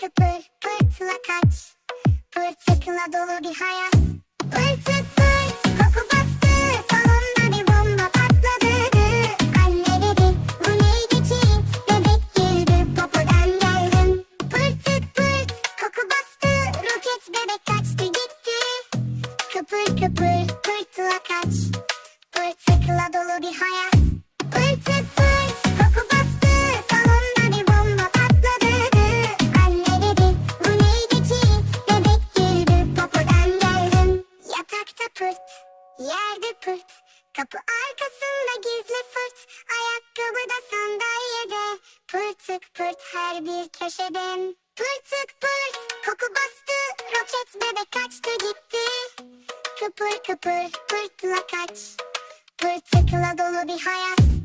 kıpır pırtla kaç. Pırtıkla dolu bir hayat. Pırtık pırt koku bastı. Salonda bir bomba patladı. Anne dedi bu neydi ki Bebek girdi popodan geldim. Pırtık pırt koku bastı. Roket bebek kaçtı gitti. Kıpır kıpır pırt Kapı arkasında gizli fırt. Ayakkabıda sandalyede. Pırtık pırt her bir köşede Pırtık pırt. Koku bastı. Roket bebek kaçtı gitti. Kıpır kıpır pırtla kaç. Pırtıkla dolu bir hayat